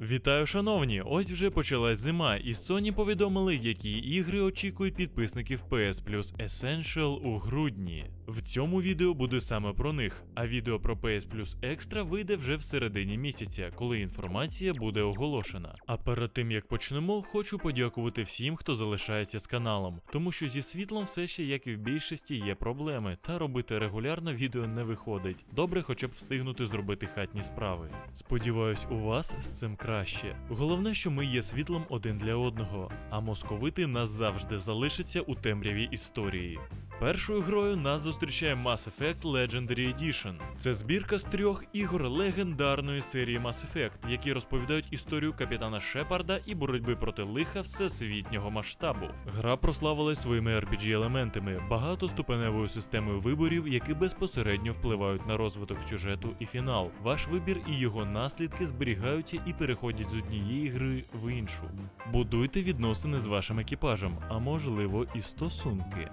Вітаю, шановні! Ось вже почалась зима, і Sony повідомили, які ігри очікують підписників PS Plus Essential у грудні. В цьому відео буде саме про них, а відео про PS Plus Extra вийде вже в середині місяця, коли інформація буде оголошена. А перед тим як почнемо, хочу подякувати всім, хто залишається з каналом, тому що зі світлом все ще, як і в більшості, є проблеми, та робити регулярно відео не виходить. Добре, хоча б встигнути зробити хатні справи. Сподіваюсь, у вас з цим краще. Головне, що ми є світлом один для одного, а московити нас завжди залишаться у темряві історії. Першою грою нас зустрічає Mass Effect Legendary Edition. Це збірка з трьох ігор легендарної серії Mass Effect, які розповідають історію капітана Шепарда і боротьби проти лиха всесвітнього масштабу. Гра прославилась своїми RPG-елементами, багатоступеневою системою виборів, які безпосередньо впливають на розвиток сюжету і фінал. Ваш вибір і його наслідки зберігаються і переходять з однієї гри в іншу. Будуйте відносини з вашим екіпажем, а можливо і стосунки.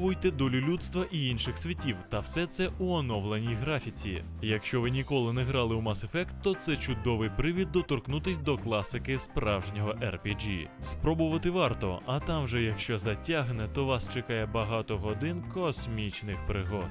Відвоюйте долю людства і інших світів, та все це у оновленій графіці. Якщо ви ніколи не грали у Mass Effect, то це чудовий привід доторкнутись до класики справжнього RPG. Спробувати варто, а там же, якщо затягне, то вас чекає багато годин космічних пригод.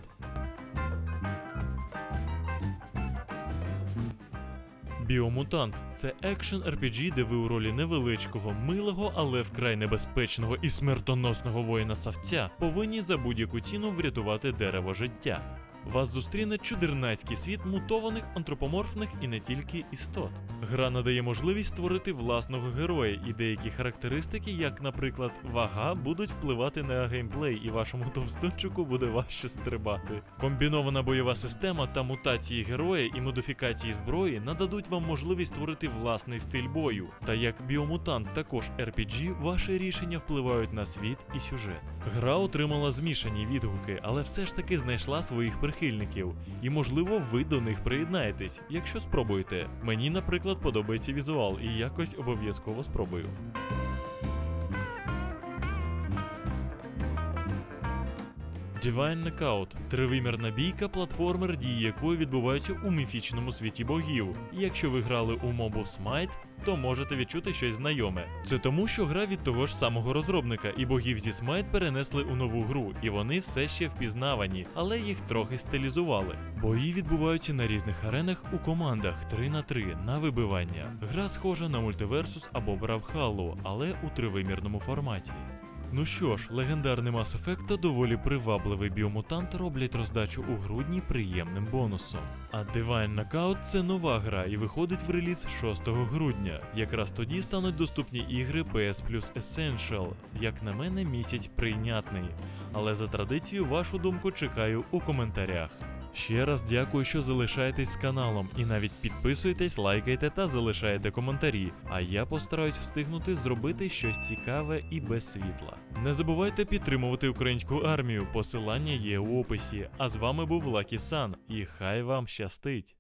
Біомутант це екшен RPG, де ви у ролі невеличкого, милого, але вкрай небезпечного і смертоносного воїна савця повинні за будь-яку ціну врятувати дерево життя. Вас зустріне чудернацький світ мутованих антропоморфних і не тільки істот. Гра надає можливість створити власного героя, і деякі характеристики, як, наприклад, вага, будуть впливати на геймплей, і вашому товстунчику буде важче стрибати. Комбінована бойова система та мутації героя і модифікації зброї нададуть вам можливість створити власний стиль бою. Та як біомутант також RPG, ваші рішення впливають на світ і сюжет. Гра отримала змішані відгуки, але все ж таки знайшла своїх прихильників, і можливо ви до них приєднаєтесь, якщо спробуєте. Мені, наприклад, подобається візуал, і якось обов'язково спробую. Divine Knockout – тривимірна бійка, платформер, дії якої відбуваються у міфічному світі богів. Якщо ви грали у мобу Smite, то можете відчути щось знайоме. Це тому, що гра від того ж самого розробника, і богів зі Smite перенесли у нову гру, і вони все ще впізнавані, але їх трохи стилізували. Бої відбуваються на різних аренах у командах 3 на 3 на вибивання. Гра схожа на мультиверсус або Бравхаллу, але у тривимірному форматі. Ну що ж, легендарний Mass Effect та доволі привабливий біомутант роблять роздачу у грудні приємним бонусом. А Divine Knockout – це нова гра і виходить в реліз 6 грудня. Якраз тоді стануть доступні ігри PS Plus Essential. Як на мене, місяць прийнятний. Але за традицією вашу думку чекаю у коментарях. Ще раз дякую, що залишаєтесь з каналом і навіть підписуєтесь, лайкайте та залишаєте коментарі. А я постараюсь встигнути зробити щось цікаве і без світла. Не забувайте підтримувати українську армію. Посилання є у описі. А з вами був Лакі Сан, і хай вам щастить!